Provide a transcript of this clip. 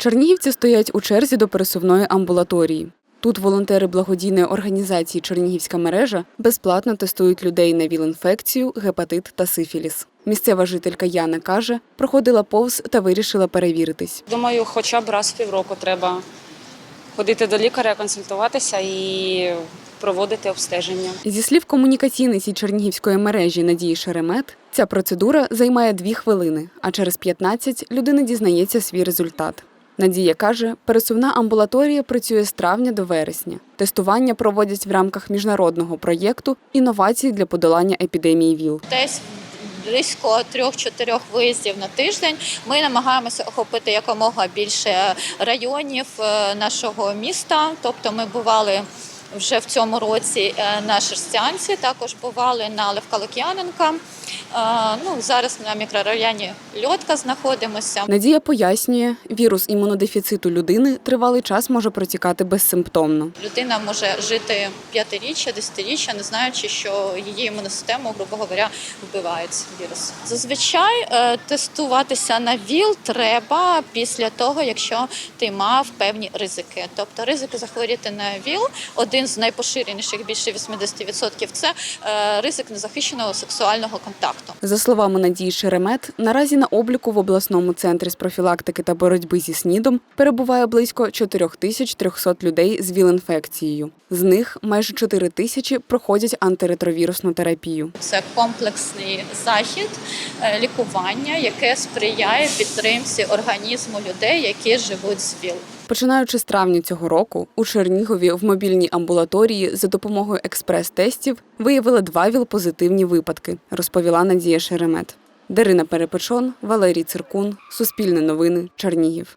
Чернігівці стоять у черзі до пересувної амбулаторії. Тут волонтери благодійної організації Чернігівська мережа безплатно тестують людей на ВІЛ-інфекцію, гепатит та сифіліс. Місцева жителька Яна каже, проходила повз та вирішила перевіритись. Думаю, хоча б раз в півроку треба ходити до лікаря, консультуватися і проводити обстеження. Зі слів комунікаційниці Чернігівської мережі Надії Шеремет, ця процедура займає дві хвилини, а через 15 людина дізнається свій результат. Надія каже, пересувна амбулаторія працює з травня до вересня. Тестування проводять в рамках міжнародного проєкту інновації для подолання епідемії ВІЛ. десь близько трьох-чотирьох виїздів на тиждень. Ми намагаємося охопити якомога більше районів е, нашого міста. Тобто, ми бували. Вже в цьому році е, на Шерстянці також бували на Левка Лук'яненка. Е, Ну, зараз на мікрорайоні Льотка знаходимося. Надія пояснює, вірус імунодефіциту людини тривалий час може протікати безсимптомно. Людина може жити п'ятиріччя, десятиріччя, не знаючи, що її імунну систему, грубо говоря, вбивають вірус. Зазвичай е, тестуватися на ВІЛ треба після того, якщо ти мав певні ризики. Тобто ризики захворіти на ВІЛ, один з найпоширеніших, більше 80%, це е, ризик незахищеного сексуального контакту. За словами Надії Шеремет, наразі на обліку в обласному центрі з профілактики та боротьби зі СНІДом перебуває близько 4300 людей з ВІЛ-інфекцією. З них майже 4 тисячі проходять антиретровірусну терапію. Це комплексний захід е, лікування, яке сприяє підтримці організму людей, які живуть з ВІЛ. Починаючи з травня цього року, у Чернігові в мобільній амбулаторії за допомогою експрес-тестів виявили два ВІЛ-позитивні випадки, розповіла Надія Шеремет. Дарина Перепечон, Валерій Циркун, Суспільне новини, Чернігів.